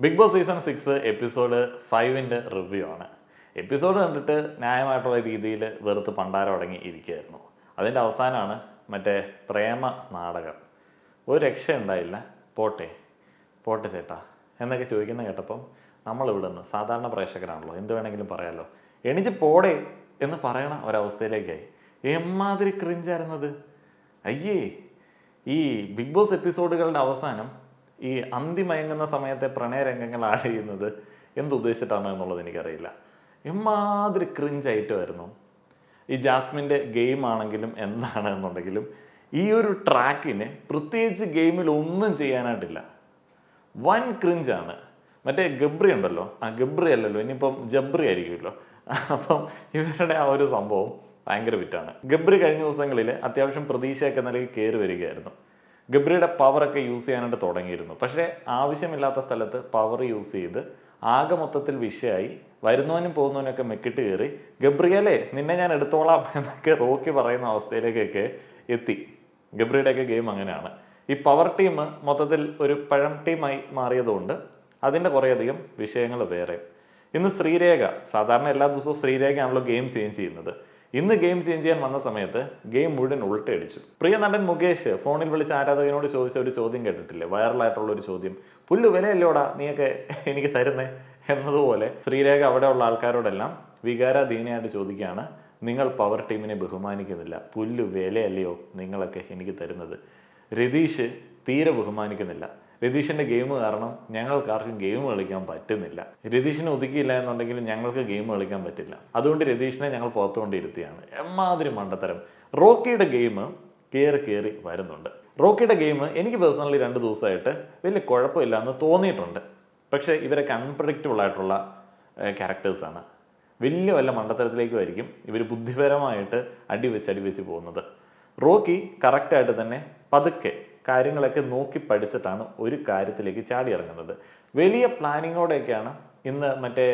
Bigg Boss season six episode ഫൈവിന്റെ review ആണ്. Episode കണ്ടിട്ട് ന്യായമായിട്ടുള്ള രീതിയിൽ വെറുത്ത് പണ്ടാരം അടങ്ങി ഇരിക്കുകയായിരുന്നു. അതിന്റെ അവസാനമാണ് മറ്റേ പ്രേമ നാടകം. ഒരു രക്ഷ ഉണ്ടായില്ല പോട്ടെ പോട്ടെ ചേട്ടാ. എന്നൊക്കെ ചോദിക്കുന്ന കേട്ടപ്പം നമ്മളിവിടെ നിന്ന് സാധാരണ പ്രേക്ഷകരാണല്ലോ എന്ത് വേണമെങ്കിലും പറയാമല്ലോ എണിച്ച് പോടെ എന്ന് പറയണ ഒരവസ്ഥയിലേക്കായി. എമ്മാതിരി ക്രിഞ്ചായിരുന്നത് അയ്യേ ഈ ബിഗ് ബോസ് എപ്പിസോഡുകളുടെ അവസാനം ഈ അന്തിമയങ്ങുന്ന സമയത്തെ പ്രണയരംഗങ്ങൾ ആഡ് ചെയ്യുന്നത് എന്തുദ്ദേശിച്ചിട്ടാണ് എന്നുള്ളത് എനിക്കറിയില്ല. ക്രിഞ്ച് വരുന്നു ഈ ജാസ്മിന്റെ ഗെയിം ആണെങ്കിലും എന്താണ് എന്നുണ്ടെങ്കിലും ഈ ഒരു ട്രാക്കിന് പ്രത്യേകിച്ച് ഗെയിമിൽ ഒന്നും ചെയ്യാനായിട്ടില്ല. വൻ ക്രിഞ്ചാണ് മറ്റേ ഗബ്രി ഉണ്ടല്ലോ. ആ ഗബ്രി അല്ലല്ലോ ഇനിയിപ്പം ജബ്രി ആയിരിക്കുമല്ലോ. അപ്പം ഇവരുടെ ആ ഒരു സംഭവം ഭയങ്കര വിറ്റാണ്. ഗബ്രി കഴിഞ്ഞ ദിവസങ്ങളിൽ അത്യാവശ്യം പ്രതീക്ഷയൊക്കെ നിലയിൽ കയറി വരികയായിരുന്നു. ഗബ്രിയുടെ പവറൊക്കെ യൂസ് ചെയ്യാനായിട്ട് തുടങ്ങിയിരുന്നു. പക്ഷേ ആവശ്യമില്ലാത്ത സ്ഥലത്ത് പവർ യൂസ് ചെയ്ത് ആകെ മൊത്തത്തിൽ വിഷയമായി വരുന്നവനും പോകുന്നവനൊക്കെ മെക്കിട്ട് കയറി ഗബ്രിയലെ നിന്നെ ഞാൻ എടുത്തോളാം എന്നൊക്കെ റോക്കി പറയുന്ന അവസ്ഥയിലേക്കൊക്കെ എത്തി. ഗബ്രിയുടെയൊക്കെ ഗെയിം അങ്ങനെയാണ്. ഈ പവർ ടീം മൊത്തത്തിൽ ഒരു പഴം ടീമായി മാറിയതുകൊണ്ട് അതിന്റെ കുറേയധികം വിഷയങ്ങൾ വേറെ. ഇന്ന് ശ്രീരേഖ സാധാരണ എല്ലാ ദിവസവും ശ്രീരേഖയാണല്ലോ ഗെയിം ചെയ്യും ചെയ്യുന്നത്. ഇന്ന് ഗെയിം ചേഞ്ച് ചെയ്യാൻ വന്ന സമയത്ത് ഗെയിം മുഴുവൻ ഉൾട്ടടിച്ചു പ്രിയ നടൻ മുകേഷ് ഫോണിൽ വിളിച്ച ആരാധകനോട് ചോദിച്ച ഒരു ചോദ്യം കേട്ടിട്ടില്ലേ? വൈറലായിട്ടുള്ള ഒരു ചോദ്യം. പുല്ല് വിലയല്ലോടാ നീയൊക്കെ എനിക്ക് തരുന്നേ? എന്നതുപോലെ ശ്രീരേഖ അവിടെയുള്ള ആൾക്കാരോടെല്ലാം വികാരാധീനയായിട്ട് ചോദിക്കുകയാണ്. നിങ്ങൾ പവർ ടീമിനെ ബഹുമാനിക്കുന്നില്ല. പുല്ല് വിലയല്ലയോ നിങ്ങളൊക്കെ എനിക്ക് തരുന്നത്? രതീഷ് തീരെ ബഹുമാനിക്കുന്നില്ല. രതീഷിന്റെ ഗെയിം കാരണം ഞങ്ങൾക്ക് ആർക്കും ഗെയിം കളിക്കാൻ പറ്റുന്നില്ല. രതീഷിനെ ഒതുക്കിയില്ല എന്നുണ്ടെങ്കിൽ ഞങ്ങൾക്ക് ഗെയിം കളിക്കാൻ പറ്റില്ല. അതുകൊണ്ട് രതീഷിനെ ഞങ്ങൾ പുറത്തുകൊണ്ടിരുത്തിയാണ്. എമ്മാതിരി മണ്ടത്തരം. റോക്കിയുടെ ഗെയിം കയറി കയറി വരുന്നുണ്ട്. റോക്കിയുടെ ഗെയിം എനിക്ക് പേഴ്സണലി രണ്ട് ദിവസമായിട്ട് വലിയ കുഴപ്പമില്ല എന്ന് തോന്നിയിട്ടുണ്ട്. പക്ഷേ ഇവരൊക്കെ അൺപ്രഡിക്റ്റബിൾ ആയിട്ടുള്ള ക്യാരക്ടേഴ്സാണ് വലിയ വല്ല മണ്ടത്തരത്തിലേക്കും ആയിരിക്കും ഇവർ ബുദ്ധിപരമായിട്ട് അടിവെച്ച് അടിവെച്ച് പോകുന്നത്. റോക്കി കറക്റ്റായിട്ട് തന്നെ പതുക്കെ കാര്യങ്ങളൊക്കെ നോക്കി പഠിച്ചിട്ടാണ് ഒരു കാര്യത്തിലേക്ക് ചാടി ഇറങ്ങുന്നത് വലിയ പ്ലാനിങ്ങോടെയൊക്കെയാണ് ഇന്ന് മറ്റേ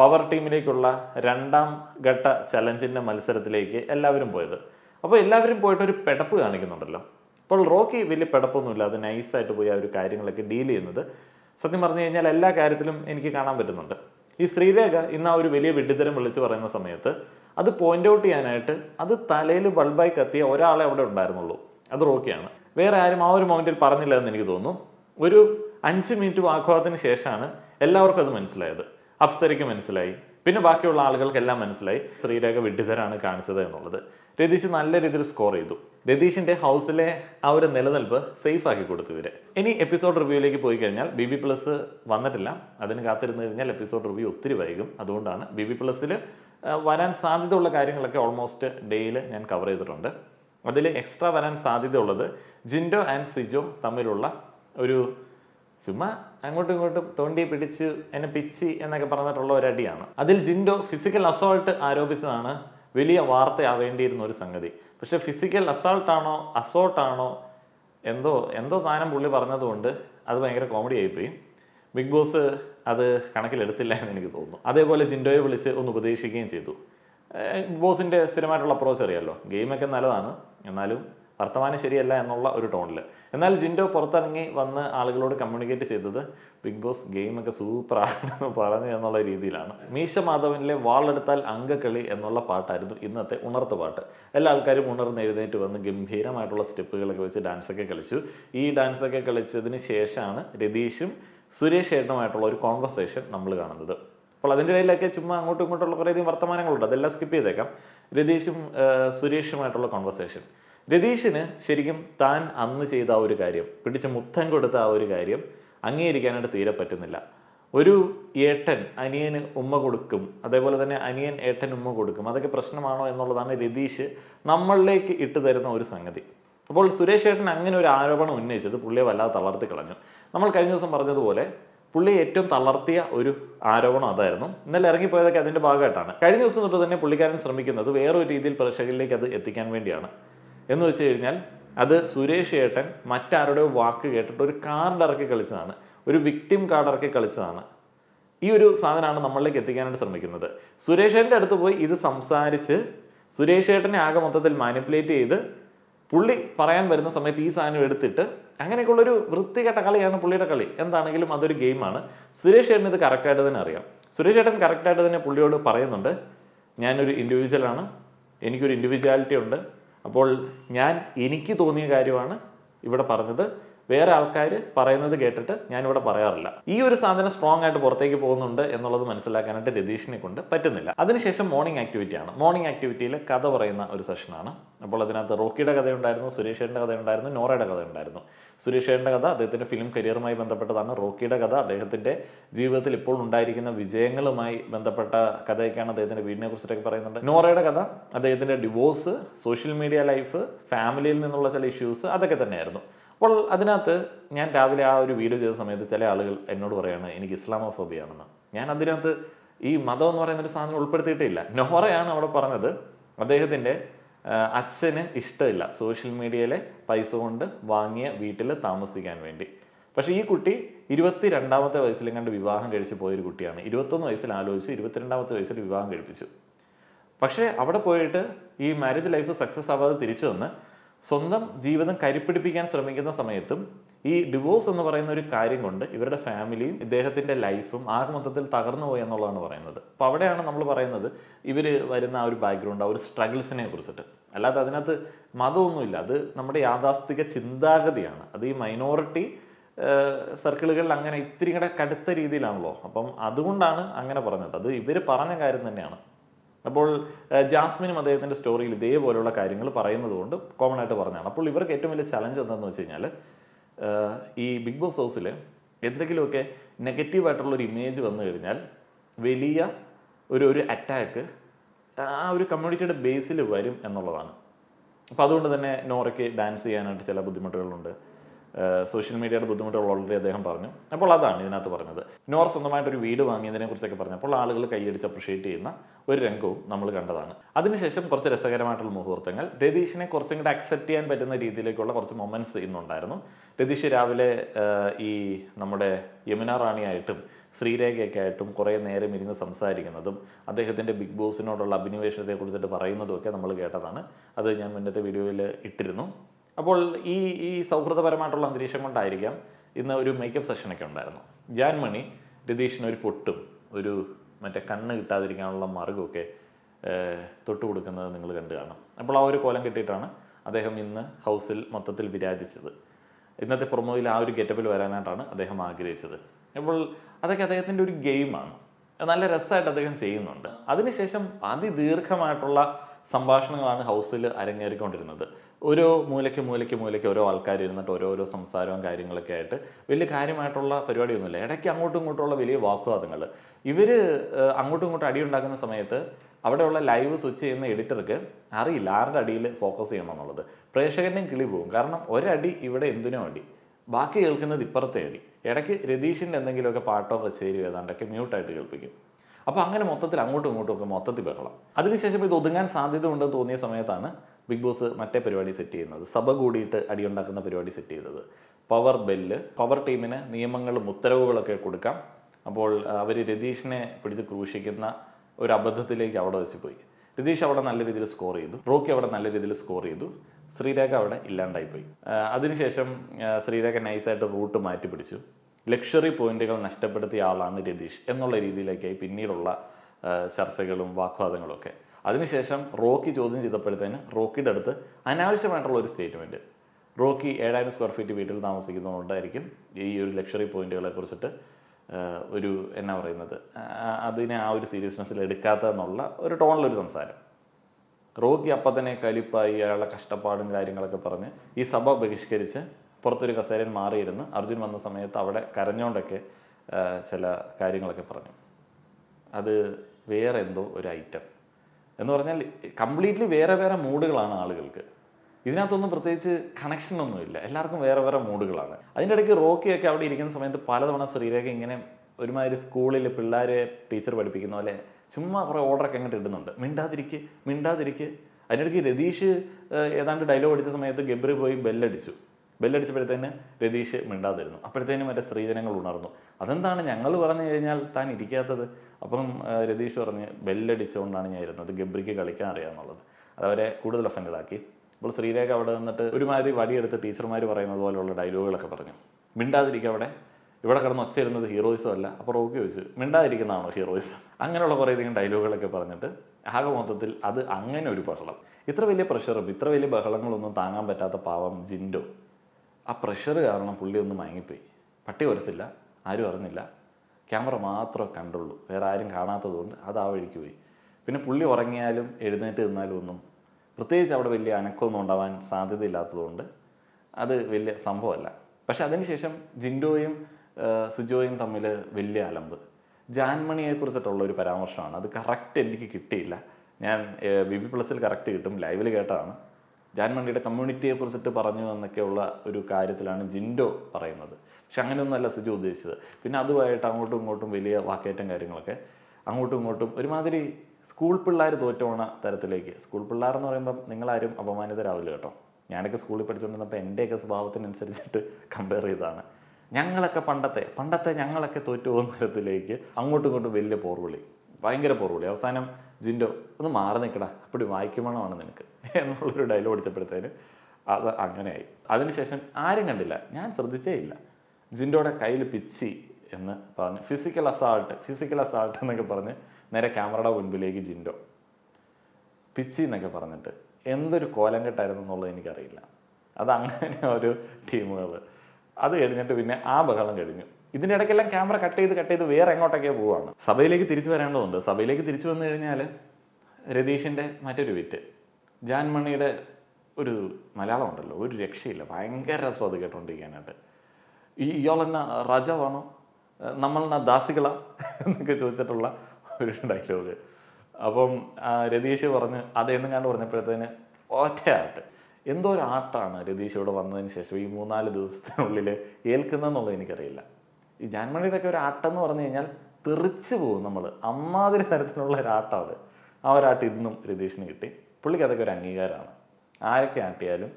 പവർ ടീമിലേക്കുള്ള രണ്ടാം ഘട്ട ചലഞ്ചിന്റെ മത്സരത്തിലേക്ക് എല്ലാവരും പോയത്. അപ്പോൾ എല്ലാവരും പോയിട്ട് ഒരു പെടപ്പ് കാണിക്കുന്നുണ്ടല്ലോ. അപ്പോൾ റോക്കി വലിയ പെടപ്പൊന്നുമില്ല അത് നൈസായിട്ട് പോയി ആ ഒരു കാര്യങ്ങളൊക്കെ ഡീൽ ചെയ്യുന്നത്. സത്യം പറഞ്ഞു കഴിഞ്ഞാൽ എല്ലാ കാര്യത്തിലും എനിക്ക് കാണാൻ പറ്റുന്നുണ്ട്. ഈ ശ്രീരേഖ ഇന്ന് ആ ഒരു വലിയ വെട്ടിത്തരം വിളിച്ച് പറയുന്ന സമയത്ത് അത് പോയിന്റ് ഔട്ട് ചെയ്യാനായിട്ട് അത് തലയിൽ ബൾബായി കത്തിയ ഒരാളെ അവിടെ ഉണ്ടായിരുന്നുള്ളൂ. അത് റോക്കിയാണ്. വേറെ ആരും ആ ഒരു മൊമെന്റിൽ പറഞ്ഞില്ല എന്ന് എനിക്ക് തോന്നുന്നു. ഒരു അഞ്ച് മിനിറ്റ് വാഗ്വാദത്തിന് ശേഷമാണ് എല്ലാവർക്കും അത് മനസ്സിലായത്. അപ്സരയ്ക്ക് മനസ്സിലായി. പിന്നെ ബാക്കിയുള്ള ആളുകൾക്കെല്ലാം മനസ്സിലായി ശ്രീരേഖ വിഡ്ഢിതരാണ് കാണിച്ചത് എന്നുള്ളത്. രതീഷ് നല്ല രീതിയിൽ സ്കോർ ചെയ്തു. രതീഷിന്റെ ഹൗസിലെ ആ ഒരു നിലനിൽപ്പ് സേഫ് ആക്കി കൊടുത്തു ഇവർ. ഇനി എപ്പിസോഡ് റിവ്യൂയിലേക്ക് പോയി കഴിഞ്ഞാൽ ബി ബി പ്ലസ് വന്നിട്ടില്ല. അതിന് കാത്തിരുന്ന് കഴിഞ്ഞാൽ എപ്പിസോഡ് റിവ്യൂ ഒത്തിരി വൈകും. അതുകൊണ്ടാണ് ബി ബി പ്ലസ്സിൽ വരാൻ സാധ്യതയുള്ള കാര്യങ്ങളൊക്കെ ഓൾമോസ്റ്റ് ഡേയിൽ ഞാൻ കവർ ചെയ്തിട്ടുണ്ട്. അതിൽ എക്സ്ട്രാ വരാൻ സാധ്യതയുള്ളത് ജിൻഡോ ആൻഡ് സിജോ തമ്മിലുള്ള ഒരു ചുമ്മാ അങ്ങോട്ടും ഇങ്ങോട്ടും തോണ്ടി പിടിച്ച് എന്നെ പിച്ചി എന്നൊക്കെ പറഞ്ഞിട്ടുള്ള ഒരു അടിയാണ് അതിൽ ജിൻഡോ ഫിസിക്കൽ അസോൾട്ട് ആരോപിച്ചതാണ് വലിയ വാർത്തയാവേണ്ടിയിരുന്ന ഒരു സംഗതി. പക്ഷേ ഫിസിക്കൽ അസോൾട്ടാണോ അസോൾട്ടാണോ എന്തോ എന്തോ സാധനം പുള്ളി പറഞ്ഞതുകൊണ്ട് അത് ഭയങ്കര കോമഡി ആയിപ്പോയി. ബിഗ് ബോസ് അത് കണക്കിലെടുത്തില്ല എന്ന് എനിക്ക് തോന്നുന്നു. അതേപോലെ ജിൻഡോയെ വിളിച്ച് ഒന്ന് ഉപദേശിക്കുകയും ചെയ്തു. ഏഹ് ബോസിന്റെ സ്ഥിരമായിട്ടുള്ള അപ്രോച്ച് അറിയാമല്ലോ ഗെയിമൊക്കെ നല്ലതാണ്. എന്നാലും വർത്തമാനം ശരിയല്ല എന്നുള്ള ഒരു ടോണിൽ എന്നാൽ ജിൻഡോ പുറത്തിറങ്ങി വന്ന് ആളുകളോട് കമ്മ്യൂണിക്കേറ്റ് ചെയ്തത് ബിഗ് ബോസ് ഗെയിമൊക്കെ സൂപ്പറാണെന്ന് പറഞ്ഞു എന്നുള്ള രീതിയിലാണ്. മീശ മാധവനിലെ വാളെടുത്താൽ അങ്കക്കളി എന്നുള്ള പാട്ടായിരുന്നു ഇന്നത്തെ ഉണർത്ത പാട്ട്. എല്ലാ ആൾക്കാരും ഉണർന്ന് എഴുന്നേറ്റ് വന്ന് ഗംഭീരമായിട്ടുള്ള സ്റ്റെപ്പുകളൊക്കെ വെച്ച് ഡാൻസൊക്കെ കളിച്ചു. ഈ ഡാൻസൊക്കെ കളിച്ചതിന് ശേഷമാണ് രതീഷും സുരേഷ് ഏട്ടനുമായിട്ടുള്ള ഒരു കോൺവെർസേഷൻ നമ്മൾ കാണുന്നത്. അപ്പോൾ അതിന്റെ ഇടയിലൊക്കെ ചുമ്മാ അങ്ങോട്ടും ഇങ്ങോട്ടുള്ള കുറേ കുറേയധികം വർത്തമാനങ്ങളുണ്ട്. അതെല്ലാം സ്കിപ്പ് ചെയ്തേക്കാം. രതീഷും സുരേഷുമായിട്ടുള്ള കോൺവെർസേഷൻ രതീഷിന് ശരിക്കും താൻ അന്ന് ചെയ്ത ആ ഒരു കാര്യം പിടിച്ച് മുത്തം കൊടുത്ത ആ ഒരു കാര്യം അംഗീകരിക്കാനായിട്ട് തീരെ പറ്റുന്നില്ല. ഒരു ഏട്ടൻ അനിയന് ഉമ്മ കൊടുക്കും അതേപോലെ തന്നെ അനിയൻ ഏട്ടൻ ഉമ്മ കൊടുക്കും അതൊക്കെ പ്രശ്നമാണോ എന്നുള്ളതാണ് രതീഷ് നമ്മളിലേക്ക് ഇട്ട് തരുന്ന ഒരു സംഗതി. അപ്പോൾ സുരേഷ് ഏട്ടൻ അങ്ങനെ ഒരു ആരോപണം ഉന്നയിച്ചത് പുള്ളിയെ വല്ലാതെ തളർത്തി കളഞ്ഞു. നമ്മൾ കഴിഞ്ഞ ദിവസം പറഞ്ഞതുപോലെ പുള്ളി ഏറ്റവും തളർത്തിയ ഒരു ആരോപണം അതായിരുന്നു. ഇന്നലെ ഇറങ്ങിപ്പോയതൊക്കെ അതിന്റെ ഭാഗമായിട്ടാണ്. കഴിഞ്ഞ ദിവസം തൊട്ട് തന്നെ പുള്ളിക്കാരൻ ശ്രമിക്കുന്നത് വേറൊരു രീതിയിൽ പ്രേക്ഷകരിലേക്ക് അത് എത്തിക്കാൻ വേണ്ടിയാണ്. എന്ന് വെച്ച് കഴിഞ്ഞാൽ അത് സുരേഷ് ഏട്ടൻ മറ്റാരുടെയോ വാക്ക് കേട്ടിട്ട് ഒരു കാർഡ് ഇറക്കി കളിച്ചതാണ്. ഒരു വിക്ടിം കാർഡ് ഇറക്കി കളിച്ചതാണ്. ഈ ഒരു സാധനമാണ് നമ്മളിലേക്ക് എത്തിക്കാനായിട്ട് ശ്രമിക്കുന്നത്. സുരേഷ് ഏട്ടന്റെ അടുത്ത് പോയി ഇത് സംസാരിച്ച് സുരേഷ് ഏട്ടനെ ആകെ മൊത്തത്തിൽ മാനിപ്പുലേറ്റ് ചെയ്ത് പുള്ളി പറയാൻ വരുന്ന സമയത്ത് ഈ സാധനം എടുത്തിട്ട് അങ്ങനെയൊക്കെയുള്ളൊരു വൃത്തികെട്ട കളിയാണ് പുള്ളിയുടെ കളി. എന്താണെങ്കിലും അതൊരു ഗെയിമാണ്. സുരേഷ് ചേട്ടൻ ഇത് കറക്റ്റായിട്ട് തന്നെ അറിയാം. സുരേഷ് ചേട്ടൻ കറക്റ്റായിട്ട് തന്നെ പുള്ളിയോട് പറയുന്നുണ്ട്. ഞാനൊരു ഇൻഡിവിജ്വലാണ് എനിക്കൊരു ഇൻഡിവിജ്വാലിറ്റി ഉണ്ട്. അപ്പോൾ ഞാൻ എനിക്ക് തോന്നിയ കാര്യമാണ് ഇവിടെ പറഞ്ഞത്. വേറെ ആൾക്കാർ പറയുന്നത് കേട്ടിട്ട് ഞാനിവിടെ പറയാറില്ല. ഈ ഒരു സാധനം സ്ട്രോങ് ആയിട്ട് പുറത്തേക്ക് പോകുന്നുണ്ട് എന്നുള്ളത് മനസ്സിലാക്കാനായിട്ട് രതീഷിനെ കൊണ്ട് പറ്റുന്നില്ല. അതിനുശേഷം മോർണിംഗ് ആക്ടിവിറ്റി ആണ്. മോർണിംഗ് ആക്ടിവിറ്റിയിൽ കഥ പറയുന്ന ഒരു സെഷനാണ് അപ്പോൾ അതിനകത്ത് റോക്കിയുടെ കഥയുണ്ടായിരുന്നു സുരേഷേന്റെ കഥയുണ്ടായിരുന്നു നോറയുടെ കഥയുണ്ടായിരുന്നു. സുരേഷേന്റെ കഥ അദ്ദേഹത്തിന്റെ ഫിലിം കരിയറുമായി ബന്ധപ്പെട്ടതാണ്. റോക്കിയുടെ കഥ അദ്ദേഹത്തിന്റെ ജീവിതത്തിൽ ഇപ്പോൾ ഉണ്ടായിരിക്കുന്ന വിജയങ്ങളുമായി ബന്ധപ്പെട്ട കഥയൊക്കെയാണ് അദ്ദേഹത്തിന്റെ വീടിനെ കുറിച്ചിട്ടൊക്കെ പറയുന്നുണ്ട്. നോറയുടെ കഥ അദ്ദേഹത്തിന്റെ ഡിവോഴ്സ് സോഷ്യൽ മീഡിയ ലൈഫ് ഫാമിലിയിൽ നിന്നുള്ള ചില ഇഷ്യൂസ് അതൊക്കെ തന്നെയായിരുന്നു. അപ്പോൾ അതിനകത്ത് ഞാൻ രാവിലെ ആ ഒരു വീഡിയോ ചെയ്ത സമയത്ത് ചില ആളുകൾ എന്നോട് പറയാണ് എനിക്ക് ഇസ്ലാമോ ഫോബിയാണെന്ന് ഞാൻ അതിനകത്ത് ഈ മതം എന്ന് പറയുന്ന ഒരു സാധനം ഉൾപ്പെടുത്തിയിട്ടില്ല. നോറയാണ് അവിടെ പറഞ്ഞത് അദ്ദേഹത്തിന്റെ അച്ഛന് ഇഷ്ടമില്ല സോഷ്യൽ മീഡിയയിലെ പൈസ കൊണ്ട് വാങ്ങിയ വീട്ടിൽ താമസിക്കാൻ വേണ്ടി. പക്ഷെ ഈ കുട്ടി ഇരുപത്തി രണ്ടാമത്തെ വയസ്സിലും കണ്ട് വിവാഹം കഴിച്ച് പോയൊരു കുട്ടിയാണ്. ഇരുപത്തൊന്ന് വയസ്സിൽ ആലോചിച്ച് ഇരുപത്തിരണ്ടാമത്തെ വയസ്സിൽ വിവാഹം കഴിപ്പിച്ചു. പക്ഷേ അവിടെ പോയിട്ട് ഈ മാരേജ് ലൈഫ് സക്സസ് ആവാതെ തിരിച്ചു വന്ന് സ്വന്തം ജീവിതം കരിപ്പിടിപ്പിക്കാൻ ശ്രമിക്കുന്ന സമയത്തും ഈ ഡിവോഴ്സ് എന്ന് പറയുന്ന ഒരു കാര്യം കൊണ്ട് ഇവരുടെ ഫാമിലിയും ഇദ്ദേഹത്തിന്റെ ലൈഫും ആകെ മൊത്തത്തിൽ തകർന്നു പോയി എന്നുള്ളതാണ് പറയുന്നത്. അപ്പോൾ അവിടെയാണ് നമ്മൾ പറയുന്നത് ഇവർ വരുന്ന ആ ഒരു ബാക്ക്ഗ്രൗണ്ട് ആ ഒരു സ്ട്രഗിൾസിനെ കുറിച്ചിട്ട്. അല്ലാതെ അതിനകത്ത് മതമൊന്നുമില്ല. അത് നമ്മുടെ യാഥാസ്ഥിക ചിന്താഗതിയാണ്. അത് ഈ മൈനോറിറ്റി സർക്കിളുകളിൽ അങ്ങനെ ഇത്തിരി കൂടെ കടുത്ത രീതിയിലാണല്ലോ. അപ്പം അതുകൊണ്ടാണ് അങ്ങനെ പറഞ്ഞത്. അത് ഇവർ പറഞ്ഞ കാര്യം തന്നെയാണ്. അപ്പോൾ ജാസ്മിനും അദ്ദേഹത്തിന്റെ സ്റ്റോറിയിൽ ഇതേപോലെയുള്ള കാര്യങ്ങൾ പറയുന്നത് കൊണ്ട് കോമൺ ആയിട്ട് പറഞ്ഞതാണ്. അപ്പോൾ ഇവർക്ക് ഏറ്റവും വലിയ ചലഞ്ച് എന്താണെന്ന് വെച്ച് കഴിഞ്ഞാൽ ഈ ബിഗ് ബോസ് ഹൗസിൽ എന്തെങ്കിലുമൊക്കെ ഒരു ഇമേജ് വന്നു കഴിഞ്ഞാൽ വലിയ ഒരു ഒരു അറ്റാക്ക് ആ ഒരു കമ്മ്യൂണിറ്റിയുടെ ബേസിൽ വരും എന്നുള്ളതാണ്. അപ്പോൾ അതുകൊണ്ട് തന്നെ നോറയ്ക്ക് ഡാൻസ് ചെയ്യാനായിട്ട് ചില ബുദ്ധിമുട്ടുകളുണ്ട്. സോഷ്യൽ മീഡിയയുടെ ബുദ്ധിമുട്ടുകൾ ഓൾറെഡി അദ്ദേഹം പറഞ്ഞു. അപ്പോൾ അതാണ് ഇതിനകത്ത് പറഞ്ഞത്. നോർ സ്വന്തമായിട്ടൊരു വീട് വാങ്ങിയതിനെ കുറിച്ചൊക്കെ പറഞ്ഞപ്പോൾ ആളുകൾ കൈയടിച്ച് അപ്രിഷിയേറ്റ് ചെയ്യുന്ന ഒരു രംഗവും നമ്മൾ കണ്ടതാണ്. അതിനുശേഷം കുറച്ച് രസകരമായിട്ടുള്ള മുഹൂർത്തങ്ങൾ. രതീഷിനെ കുറച്ചും കൂടെ അക്സെപ്റ്റ് ചെയ്യാൻ പറ്റുന്ന രീതിയിലേക്കുള്ള കുറച്ച് മൊമെന്റ്സ് ഇന്നുണ്ടായിരുന്നു. രതീഷ് രാവിലെ ഈ നമ്മുടെ യമുന റാണിയായിട്ടും ശ്രീരേഖയൊക്കെ ആയിട്ടും കുറേ നേരം ഇരുന്ന് സംസാരിക്കുന്നതും അദ്ദേഹത്തിന്റെ ബിഗ് ബോസിനോടുള്ള പറയുന്നതും ഒക്കെ നമ്മൾ കേട്ടതാണ്. അത് ഞാൻ മുന്നത്തെ വീഡിയോയിൽ ഇട്ടിരുന്നു. അപ്പോൾ ഈ ഈ സൗഹൃദപരമായിട്ടുള്ള അന്തരീക്ഷം കൊണ്ടായിരിക്കാം ഇന്ന് ഒരു മേക്കപ്പ് സെഷനൊക്കെ ഉണ്ടായിരുന്നു. ജാൻമണി രതീഷിന് ഒരു പൊട്ടും ഒരു മറ്റേ കണ്ണ് കിട്ടാതിരിക്കാനുള്ള മാർഗമൊക്കെ തൊട്ട് കൊടുക്കുന്നത് നിങ്ങൾ കണ്ടു കാണാം. അപ്പോൾ ആ ഒരു കോലം കെട്ടിയിട്ടാണ് അദ്ദേഹം ഇന്ന് ഹൗസിൽ മൊത്തത്തിൽ വിരാജിച്ചത്. ഇന്നത്തെ പ്രൊമോയിൽ ആ ഒരു ഗെറ്റപ്പിൽ വരാനായിട്ടാണ് അദ്ദേഹം ആഗ്രഹിച്ചത്. അപ്പോൾ അതൊക്കെ അദ്ദേഹത്തിന്റെ ഒരു ഗെയിമാണ്. നല്ല രസമായിട്ട് അദ്ദേഹം ചെയ്യുന്നുണ്ട്. അതിനുശേഷം അതിദീർഘമായിട്ടുള്ള സംഭാഷണങ്ങളാണ് ഹൗസിൽ അരങ്ങേറിക്കൊണ്ടിരുന്നത്. ഓരോ മൂലയ്ക്ക് മൂലയ്ക്ക് മൂലയ്ക്ക് ഓരോ ആൾക്കാർ ഇരുന്നിട്ട് ഓരോരോ സംസാരവും കാര്യങ്ങളൊക്കെ ആയിട്ട് വലിയ കാര്യമായിട്ടുള്ള പരിപാടിയൊന്നുമില്ല. ഇടയ്ക്ക് അങ്ങോട്ടും ഇങ്ങോട്ടുള്ള വലിയ വാക്കുവാദങ്ങൾ. ഇവർ അങ്ങോട്ടും ഇങ്ങോട്ടും അടി ഉണ്ടാക്കുന്ന സമയത്ത് അവിടെയുള്ള ലൈവ് സ്വിച്ച് ചെയ്യുന്ന എഡിറ്റർക്ക് അറിയില്ല ആരുടെ അടിയിൽ ഫോക്കസ് ചെയ്യണം എന്നുള്ളത്. പ്രേക്ഷകന്റെയും കിളി പോകും. കാരണം ഒരടി ഇവിടെ എന്തിനോ അടി. ബാക്കി കേൾക്കുന്നത് ഇപ്പുറത്തെ അടി. ഇടയ്ക്ക് രതീഷിന്റെ എന്തെങ്കിലുമൊക്കെ പാട്ടോ കച്ചേരി ഏതാണ്ടൊക്കെ മ്യൂട്ടായിട്ട് കേൾപ്പിക്കും. അപ്പോൾ അങ്ങനെ മൊത്തത്തിൽ അങ്ങോട്ടും ഇങ്ങോട്ടും ഒക്കെ മൊത്തത്തിൽ ബഹളം. അതിനുശേഷം ഇത് ഒതുങ്ങാൻ സാധ്യത ഉണ്ടെന്ന് തോന്നിയ സമയത്താണ് ബിഗ് ബോസ് മറ്റേ പരിപാടി സെറ്റ് ചെയ്യുന്നത്. സഭ കൂടിയിട്ട് അടിയുണ്ടാക്കുന്ന പരിപാടി സെറ്റ് ചെയ്തത് പവർ ബെല്ല് പവർ ടീമിന് നിയമങ്ങളും ഉത്തരവുകളൊക്കെ കൊടുക്കാം. അപ്പോൾ അവർ രതീഷിനെ പിടിച്ച് ക്രൂശിക്കുന്ന ഒരു അബദ്ധത്തിലേക്ക് അവിടെ വെച്ച് പോയി. രതീഷ് അവിടെ നല്ല രീതിയിൽ സ്കോർ ചെയ്തു. റോക്കി അവിടെ നല്ല രീതിയിൽ സ്കോർ ചെയ്തു. ശ്രീരേഖ അവിടെ ഇല്ലാണ്ടായിപ്പോയി അതിനുശേഷം ശ്രീരേഖ നൈസായിട്ട് റൂട്ട് മാറ്റി പിടിച്ചു. ലക്ഷറി പോയിന്റുകൾ നഷ്ടപ്പെടുത്തിയ ആളാണ് രതീഷ് എന്നുള്ള രീതിയിലേക്കായി പിന്നീടുള്ള ചർച്ചകളും വാഗ്വാദങ്ങളും ഒക്കെ. അതിനുശേഷം റോക്കി ചോദ്യം ചെയ്തപ്പോഴത്തേന് റോക്കിയുടെ അടുത്ത് അനാവശ്യമായിട്ടുള്ള ഒരു സ്റ്റേറ്റ്മെന്റ് റോക്കി ഏഴായിരം സ്ക്വയർ ഫീറ്റ് വീട്ടിൽ താമസിക്കുന്നതുകൊണ്ടായിരിക്കും ഈ ഒരു ലക്ഷറി പോയിന്റുകളെ കുറിച്ചിട്ട് ഒരു എന്നാ പറയുന്നത് അതിനെ ആ ഒരു സീരിയസ്നെസ്സിൽ എടുക്കാത്തതെന്നുള്ള ഒരു ടോണിലൊരു സംസാരം. റോക്കി അപ്പം തന്നെ കലിപ്പായി അയാളുടെ കഷ്ടപ്പാടും കാര്യങ്ങളൊക്കെ പറഞ്ഞ് ഈ സഭ ബഹിഷ്കരിച്ച് പുറത്തൊരു കസേരയിൽ മാറിയിരുന്ന് അർജുൻ വന്ന സമയത്ത് അവിടെ കരഞ്ഞോണ്ടൊക്കെ ചില കാര്യങ്ങളൊക്കെ പറഞ്ഞു. അത് വേറെ എന്തോ ഒരു ഐറ്റം എന്ന് പറഞ്ഞാൽ കംപ്ലീറ്റ്ലി വേറെ വേറെ മൂഡുകളാണ് ആളുകൾക്ക്. ഇതിനകത്തൊന്നും പ്രത്യേകിച്ച് കണക്ഷൻ ഒന്നുമില്ല എല്ലാവർക്കും വേറെ വേറെ മൂഡുകളാണ്. അതിന്റെ ഇടയ്ക്ക് റോക്കിയൊക്കെ അവിടെ ഇരിക്കുന്ന സമയത്ത് പലതവണ ശ്രീരേഖ ഇങ്ങനെ ഒരുമാതിരി സ്കൂളിൽ പിള്ളേരെ ടീച്ചർ പഠിപ്പിക്കുന്ന. പോലെ ചുമ്മാ കുറേ ഓർഡറൊക്കെ അങ്ങോട്ട് ഇടുന്നുണ്ട്. മിണ്ടാതിരിക്ക് മിണ്ടാതിരിക്ക്. അതിനിടയ്ക്ക് രതീഷ് ഏതാണ്ട് ഡയലോഗ് അടിച്ച സമയത്ത് ഗബ്രി പോയി ബെല്ലടിച്ചു ബെല്ലടിച്ചപ്പോഴത്തേന് രതീഷ് മിണ്ടാതിരുന്നു. അപ്പോഴത്തേനും മറ്റേ സ്ത്രീജനങ്ങൾ ഉണർന്നു. അതെന്താണ് ഞങ്ങൾ പറഞ്ഞു കഴിഞ്ഞാൽ താൻ ഇരിക്കാത്തത്? അപ്പം രതീഷ് പറഞ്ഞ് ബെല്ലടിച്ചുകൊണ്ടാണ് ഞാൻ ഇരുന്നത്. ഗബ്രിക്ക് കളിക്കാൻ അറിയാമെന്നുള്ളത്. അതവരെ കൂടുതൽ ഒഫൻഡാക്കി അപ്പോൾ ശ്രീരേഖ അവിടെ നിന്നിട്ട് ഒരുമാതിരി വടിയെടുത്ത് ടീച്ചർമാർ പറയുന്നത് പോലെയുള്ള ഡയലോഗുകളൊക്കെ പറഞ്ഞു. മിണ്ടാതിരിക്കുക അവിടെ. ഇവിടെ കിടന്ന് ഒച്ചയിരുന്നത് ഹീറോയിസം അല്ല. അപ്പോൾ റോക്കി ചോദിച്ചു മിണ്ടാതിരിക്കുന്നതാണോ ഹീറോയിസം? അങ്ങനെയുള്ള കുറേ അധികം ഡയലോഗുകളൊക്കെ പറഞ്ഞിട്ട് ആകെ മൊത്തത്തിൽ അത് അങ്ങനെ ഒരു ബഹളം. ഇത്ര വലിയ പ്രഷറും ഇത്ര വലിയ ബഹളങ്ങളൊന്നും താങ്ങാൻ പറ്റാത്ത പാവം ജിൻഡോ. ആ പ്രഷർ കാരണം പുള്ളി ഒന്ന് മയങ്ങിപ്പോയി. പട്ടി വരച്ചില്ല ആരും അറിഞ്ഞില്ല. ക്യാമറ മാത്രമേ കണ്ടുള്ളൂ. വേറെ ആരും കാണാത്തതുകൊണ്ട് അത് ആ വഴിക്ക് പോയി. പിന്നെ പുള്ളി ഉറങ്ങിയാലും എഴുന്നേറ്റ് നിന്നാലും ഒന്നും പ്രത്യേകിച്ച് അവിടെ വലിയ അനക്കമൊന്നും ഉണ്ടാവാൻ സാധ്യതയില്ലാത്തതുകൊണ്ട് അത് വലിയ സംഭവമല്ല. പക്ഷെ അതിനുശേഷം ജിൻഡോയും സുജോയും തമ്മിൽ വലിയ അലമ്പ്. ജാൻമണിയെക്കുറിച്ചിട്ടുള്ള ഒരു പരാമർശമാണ്. അത് കറക്റ്റ് എനിക്ക് കിട്ടിയില്ല. ഞാൻ ബി ബി പ്ലസിൽ കറക്റ്റ് കിട്ടും. ലൈവിൽ കേട്ടതാണ്. ജാൻമണിയുടെ കമ്മ്യൂണിറ്റിയെ കുറിച്ചിട്ട് പറഞ്ഞു എന്നൊക്കെയുള്ള ഒരു കാര്യത്തിലാണ് ജിൻഡോ പറയുന്നത്. പക്ഷെ അങ്ങനെയൊന്നുമല്ല സിജു ഉദ്ദേശിച്ചത്. പിന്നെ അതുമായിട്ട് അങ്ങോട്ടും ഇങ്ങോട്ടും വലിയ വാക്കേറ്റം കാര്യങ്ങളൊക്കെ അങ്ങോട്ടും ഇങ്ങോട്ടും ഒരുമാതിരി സ്കൂൾ പിള്ളേർ തോറ്റോണ തരത്തിലേക്ക്. സ്കൂൾ പിള്ളേർ എന്ന് പറയുമ്പം നിങ്ങളാരും അപമാനിതരാവില്ല കേട്ടോ. ഞാനൊക്കെ സ്കൂളിൽ പഠിച്ചുകൊണ്ടിരുന്നപ്പോൾ എന്റെയൊക്കെ സ്വഭാവത്തിനനുസരിച്ചിട്ട് കമ്പയർ ചെയ്താണ് ഞങ്ങളൊക്കെ പണ്ടത്തെ പണ്ടത്തെ ഞങ്ങളൊക്കെ തോറ്റു പോകുന്ന തരത്തിലേക്ക് അങ്ങോട്ടും ഇങ്ങോട്ടും വലിയ പോർവിളി. ഭയങ്കര പോർവിളി അവസാനം ജിൻഡോ ഒന്ന് മാറി നിൽക്കടാ അപ്പടി വായിക്കുമണമാണ് നിനക്ക് എന്നുള്ളൊരു ഡയലോഗ് അടിച്ചപ്പോഴത്തേന് അത് അങ്ങനെയായി. അതിനുശേഷം ആരും കണ്ടില്ല ഞാൻ ശ്രദ്ധിച്ചേ ഇല്ല. ജിൻഡോയുടെ കയ്യിൽ പിച്ചി എന്ന് പറഞ്ഞ് ഫിസിക്കൽ അസാൾട്ട് ഫിസിക്കൽ അസാൾട്ട് എന്നൊക്കെ പറഞ്ഞ് നേരെ ക്യാമറയുടെ മുൻപിലേക്ക് ജിൻഡോ. പിച്ചി എന്നൊക്കെ പറഞ്ഞിട്ട് എന്തൊരു കോലം കെട്ടായിരുന്നു എന്നുള്ളത് എനിക്കറിയില്ല. അത് അങ്ങനെ ഒരു ടീമുകൾ അത് കഴിഞ്ഞിട്ട് പിന്നെ ആ ബഹളം കഴിഞ്ഞു. ഇതിന്റെ ഇടയ്ക്കെല്ലാം ക്യാമറ കട്ട് ചെയ്ത് കട്ട് ചെയ്ത് വേറെ എങ്ങോട്ടൊക്കെ പോവാണ്. സഭയിലേക്ക് തിരിച്ചു വരേണ്ടതുണ്ട്. സഭയിലേക്ക് തിരിച്ചു വന്നു കഴിഞ്ഞാൽ രതീഷിന്റെ മറ്റൊരു വിറ്റ് ജാൻമണിയുടെ ഒരു മലയാളം ഉണ്ടല്ലോ ഒരു രക്ഷയില്ല. ഭയങ്കര രസം അത് കേട്ടോണ്ടിരിക്കാനായിട്ട്. ഈ ഇയാളെന്ന രാജാവാണോ? നമ്മളെന്ന ദാസികള? എന്നൊക്കെ ചോദിച്ചിട്ടുള്ള ഒരു ഡയലോഗ് അപ്പം രതീഷ് പറഞ്ഞ് അതെന്നും കണ്ട് പറഞ്ഞപ്പോഴത്തേന് ഒറ്റയാട്ട് എന്തോ ഒരു ആട്ടാണ് രതീഷ് ഇവിടെ വന്നതിന് ശേഷം ഈ മൂന്നാൽ ദിവസത്തിനുള്ളിൽ ഏൽക്കുന്നതെന്നുള്ളത് എനിക്കറിയില്ല. ഈ ജാൻമണിയുടെ ഒക്കെ ഒരു ആട്ടെന്ന് പറഞ്ഞു കഴിഞ്ഞാൽ തെറിച്ച് പോകും നമ്മൾ അമ്മാതിരി തരത്തിലുള്ള ഒരു ആട്ടാണ് ആ ഒരാട്ട് ഇന്നും രതീഷിന് കിട്ടി. പുള്ളിക്ക് അതൊക്കെ ഒരു അംഗീകാരമാണ്. ആരൊക്കെ ആട്ടിയാലും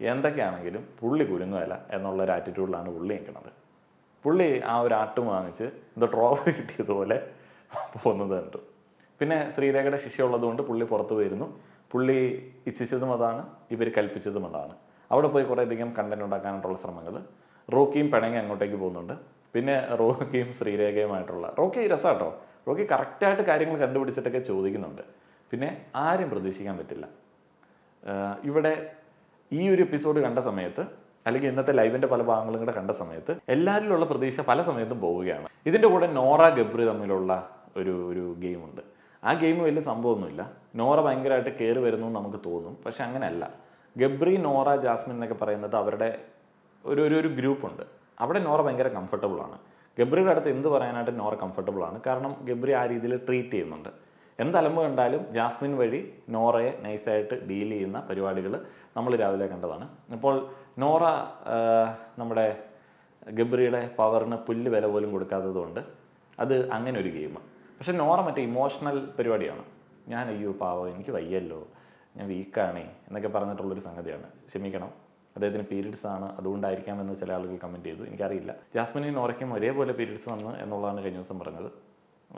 എന്തൊക്കെയാണെങ്കിലും പുള്ളി കുരുങ്ങുകയല്ല എന്നുള്ള ഒരു ആറ്റിറ്റ്യൂഡിലാണ് പുള്ളി നിൽക്കുന്നത്. പുള്ളി ആ ഒരു ആട്ട് വാങ്ങിച്ച് എന്തോ ട്രോഫി കിട്ടിയതുപോലെ പോകുന്നത് കണ്ടു. പിന്നെ ശ്രീരേഖയുടെ ശിഷ്യ ഉള്ളതുകൊണ്ട് പുള്ളി പുറത്തു പോയിരുന്നു. പുള്ളി ഇച്ഛിച്ചതും അതാണ് ഇവർ കൽപ്പിച്ചതും അതാണ്. അവിടെ പോയി കുറേയധികം കണ്ടന്റ് ഉണ്ടാക്കാനായിട്ടുള്ള ശ്രമങ്ങൾ റോക്കിയും പിണങ്ങി അങ്ങോട്ടേക്ക് പോകുന്നുണ്ട്. പിന്നെ റോക്കിയും ശ്രീരേഖയുമായിട്ടുള്ള റോക്കി രസമാട്ടോ റോക്കി കറക്റ്റായിട്ട് കാര്യങ്ങൾ കണ്ടുപിടിച്ചിട്ടൊക്കെ ചോദിക്കുന്നുണ്ട്. പിന്നെ ആരും പ്രതീക്ഷിക്കാൻ പറ്റില്ല. ഇവിടെ ഈ ഒരു എപ്പിസോഡ് കണ്ട സമയത്ത് അല്ലെങ്കിൽ ഇന്നത്തെ ലൈവിന്റെ പല ഭാഗങ്ങളും കൂടെ കണ്ട സമയത്ത് എല്ലാവരിലുള്ള പ്രതീക്ഷ പല സമയത്തും പോവുകയാണ്. ഇതിന്റെ കൂടെ നോറ ഗബ്രി തമ്മിലുള്ള ഒരു ഒരു ഗെയിമുണ്ട് ആ ഗെയിം വലിയ സംഭവമൊന്നുമില്ല. നോറ ഭയങ്കരമായിട്ട് കയറി വരുന്നു എന്ന് നമുക്ക് തോന്നും. പക്ഷെ അങ്ങനെയല്ല. ഗബ്രി നോറ ജാസ്മിൻ എന്നൊക്കെ പറയുന്നത് അവരുടെ ഒരു ഒരു ഒരു ഗ്രൂപ്പുണ്ട്. അവിടെ നോറ ഭയങ്കര കംഫർട്ടബിൾ ആണ്. ഗബ്രിയുടെ അടുത്ത് എന്ത് പറയാനായിട്ട് നോറ കംഫർട്ടബിൾ ആണ്. കാരണം ഗബ്രി ആ രീതിയിൽ ട്രീറ്റ് ചെയ്യുന്നുണ്ട്. എന്തലമ്പ് കണ്ടാലും ജാസ്മിൻ വഴി നോറയെ നൈസായിട്ട് ഡീൽ ചെയ്യുന്ന പരിപാടികൾ നമ്മൾ രാവിലെ കണ്ടതാണ്. ഇപ്പോൾ നോറ നമ്മുടെ ഗബ്രിയുടെ പവറിന് പുല്ല് വില പോലും കൊടുക്കാത്തത് കൊണ്ട് അത് അങ്ങനെ ഒരു ഗെയിം പക്ഷെ നോറ മറ്റേ ഇമോഷണൽ പരിപാടിയാണ്. ഞാൻ അയ്യോ പാവോ എനിക്ക് വയ്യല്ലോ ഞാൻ വീക്കാണേ എന്നൊക്കെ പറഞ്ഞിട്ടുള്ളൊരു സംഗതിയാണ്. ക്ഷമിക്കണം. അദ്ദേഹത്തിന് പീരീഡ്സ് ആണ് അതുകൊണ്ടായിരിക്കാം എന്ന് ചില ആളുകൾ കമന്റ് ചെയ്തു. എനിക്കറിയില്ല. ജാസ്മിനും നോറയ്ക്കും ഒരേപോലെ പീരീഡ്സ് വന്ന് എന്നുള്ളതാണ് കഴിഞ്ഞ ദിവസം പറഞ്ഞത്.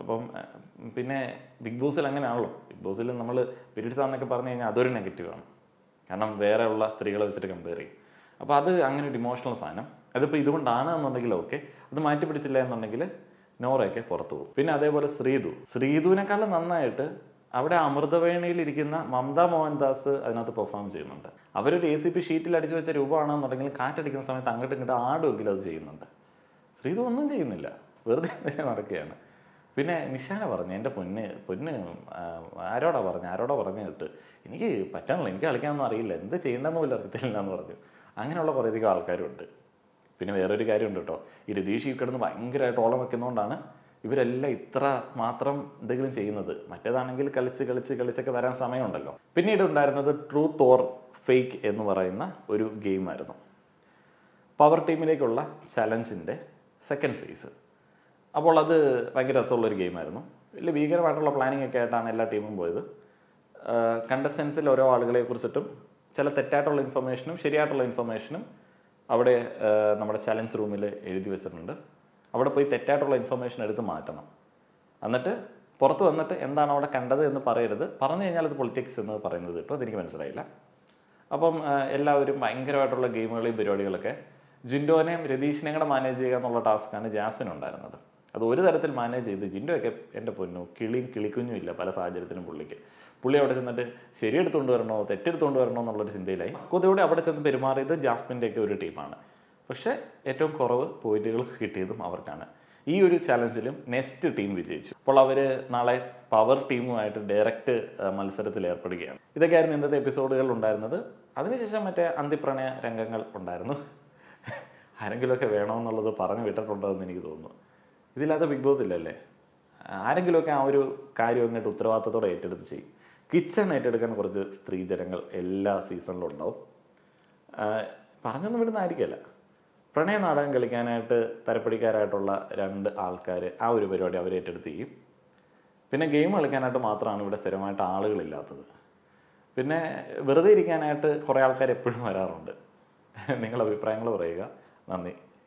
അപ്പം പിന്നെ ബിഗ് ബോസിൽ അങ്ങനെയാണല്ലോ. ബിഗ് ബോസിൽ നമ്മൾ പീരീഡ്സ് ആണെന്നൊക്കെ പറഞ്ഞു കഴിഞ്ഞാൽ അതൊരു നെഗറ്റീവാണ് കാരണം വേറെ ഉള്ള സ്ത്രീകളെ വെച്ചിട്ട് കമ്പയർ ചെയ്യും. അപ്പോൾ അത് അങ്ങനെ ഒരു ഇമോഷണൽ സാധനം. അതിപ്പോൾ ഇതുകൊണ്ടാണ് എന്നുണ്ടെങ്കിൽ ഓക്കെ അത് മാറ്റി പിടിച്ചില്ല എന്നുണ്ടെങ്കിൽ നോറയൊക്കെ പുറത്തു പോകും. പിന്നെ അതേപോലെ ശ്രീതു. ശ്രീതുവിനേക്കാളും നന്നായിട്ട് അവിടെ അമൃതവേണിയിൽ ഇരിക്കുന്ന മമത മോഹൻദാസ് അതിനകത്ത് പെർഫോം ചെയ്യുന്നുണ്ട്. അവരൊരു എ സി പി ഷീറ്റിൽ അടിച്ചു വെച്ച രൂപമാണെന്നുണ്ടെങ്കിൽ കാറ്റടിക്കുന്ന സമയത്ത് അങ്ങോട്ടും ഇങ്ങോട്ട് ആടുമെങ്കിലും അത് ചെയ്യുന്നുണ്ട്. ശ്രീതു ഒന്നും ചെയ്യുന്നില്ല. വെറുതെ നടക്കുകയാണ്. പിന്നെ നിഷാന പറഞ്ഞു എന്റെ പൊന്ന് പൊന്ന് ആരോടാ പറഞ്ഞു ആരോടാ പറഞ്ഞു കേട്ട്. എനിക്ക് പറ്റണല്ലോ എനിക്ക് കളിക്കാനൊന്നും അറിയില്ല. എന്ത് ചെയ്യേണ്ടെന്ന് പോലും അറിയത്തില്ല എന്ന് പറഞ്ഞു. അങ്ങനെയുള്ള കുറേയധികം ആൾക്കാരുണ്ട്. പിന്നെ വേറൊരു കാര്യമുണ്ട് കേട്ടോ. ഈ രതീഷ് ഈ കിടന്ന് ഭയങ്കരമായിട്ട് ഓളം വെക്കുന്നതുകൊണ്ടാണ് ഇവരെല്ലാം ഇത്ര മാത്രം എന്തെങ്കിലും ചെയ്യുന്നത്. മറ്റേതാണെങ്കിൽ കളിച്ച് കളിച്ച് കളിച്ചൊക്കെ വരാൻ സമയമുണ്ടല്ലോ. പിന്നീട് ഉണ്ടായിരുന്നത് ട്രൂ തോർ ഫേക്ക് എന്ന് പറയുന്ന ഒരു ഗെയിമായിരുന്നു പവർ ടീമിലേക്കുള്ള ചലഞ്ചിന്റെ സെക്കൻഡ് ഫേസ് അപ്പോൾ അത് ഭയങ്കര രസമുള്ള ഒരു ഗെയിമായിരുന്നു വലിയ ഭീകരമായിട്ടുള്ള പ്ലാനിങ് ഒക്കെ ആയിട്ടാണ് എല്ലാ ടീമും പോയത്. കണ്ടസ്റ്റൻസിൽ ഓരോ ആളുകളെ കുറിച്ചിട്ടും ചില തെറ്റായിട്ടുള്ള ഇൻഫർമേഷനും ശരിയായിട്ടുള്ള ഇൻഫർമേഷനും അവിടെ നമ്മുടെ ചലഞ്ച് റൂമിൽ എഴുതി വെച്ചിട്ടുണ്ട്. അവിടെ പോയി തെറ്റായിട്ടുള്ള ഇൻഫർമേഷൻ എടുത്ത് മാറ്റണം. എന്നിട്ട് പുറത്ത് വന്നിട്ട് എന്താണ് അവിടെ കണ്ടത് എന്ന് പറയരുത്. പറഞ്ഞു കഴിഞ്ഞാൽ അത് പൊളിറ്റിക്സ് എന്ന് പറയുന്നത് കേട്ടോ. അതെനിക്ക് മനസ്സിലായില്ല. അപ്പം എല്ലാവരും ഭയങ്കരമായിട്ടുള്ള ഗെയിമുകളെയും പരിപാടികളൊക്കെ ജിൻഡോനെയും രതീഷിനെയും കൂടെ മാനേജ് ചെയ്യുക എന്നുള്ള ടാസ്ക്കാണ് ജാസ്മിൻ ഉണ്ടായിരുന്നത്. അത് ഒരു തരത്തിൽ മാനേജ് ചെയ്ത് ജിൻഡോയൊക്കെ എന്റെ പൊന്നു കിളിയും കിളിക്കുഞ്ഞും ഇല്ല പല സാഹചര്യത്തിലും പുള്ളിക്ക്. പുള്ളി അവിടെ ചെന്നിട്ട് ശരിയെടുത്തുകൊണ്ട് വരണോ തെറ്റെടുത്തുകൊണ്ട് വരണോ എന്നുള്ളൊരു ചിന്തയിലായി. കൊതിയോടെ അവിടെ ചെന്ന് പെരുമാറിയത് ജാസ്മിന്റെയൊക്കെ ഒരു ടീമാണ് പക്ഷേ ഏറ്റവും കുറവ് പോയിന്റുകൾ കിട്ടിയതും അവർക്കാണ്. ഈ ഒരു ചാലഞ്ചിലും നെക്സ്റ്റ് ടീം വിജയിച്ചു. അപ്പോൾ അവർ നാളെ പവർ ടീമുമായിട്ട് ഡയറക്റ്റ് മത്സരത്തിൽ ഏർപ്പെടുകയാണ്. ഇതൊക്കെയായിരുന്നു ഇന്നത്തെ എപ്പിസോഡുകൾ ഉണ്ടായിരുന്നത്. അതിനുശേഷം മറ്റേ അന്തിപ്രണയ രംഗങ്ങൾ ഉണ്ടായിരുന്നു. ആരെങ്കിലുമൊക്കെ വേണമെന്നുള്ളത് പറഞ്ഞു വിട്ടിട്ടുണ്ടോ എന്ന് എനിക്ക് തോന്നുന്നു. ഇതില്ലാത്ത ബിഗ് ബോസ് ഇല്ലല്ലേ? ആരെങ്കിലുമൊക്കെ ആ ഒരു കാര്യം അങ്ങോട്ട് ഉത്തരവാദിത്തത്തോടെ ഏറ്റെടുത്ത് ചെയ്യും. കിച്ചൺ ഏറ്റെടുക്കാൻ കുറച്ച് സ്ത്രീജനങ്ങൾ എല്ലാ സീസണിലും ഉണ്ടാവും. പറഞ്ഞൊന്നും വിടുന്നതായിരിക്കല്ല പ്രണയ നാടകം കളിക്കാനായിട്ട് തരപ്പടിക്കാരായിട്ടുള്ള രണ്ട് ആൾക്കാർ ആ ഒരു പരിപാടി അവർ ഏറ്റെടുത്ത് ചെയ്യും. പിന്നെ ഗെയിം കളിക്കാനായിട്ട് മാത്രമാണ് ഇവിടെ സ്ഥിരമായിട്ട് ആളുകളില്ലാത്തത് പിന്നെ വെറുതെ ഇരിക്കാനായിട്ട് കുറേ ആൾക്കാർ എപ്പോഴും വരാറുണ്ട്. നിങ്ങളുടെ അഭിപ്രായങ്ങൾ പറയുക. നന്ദി.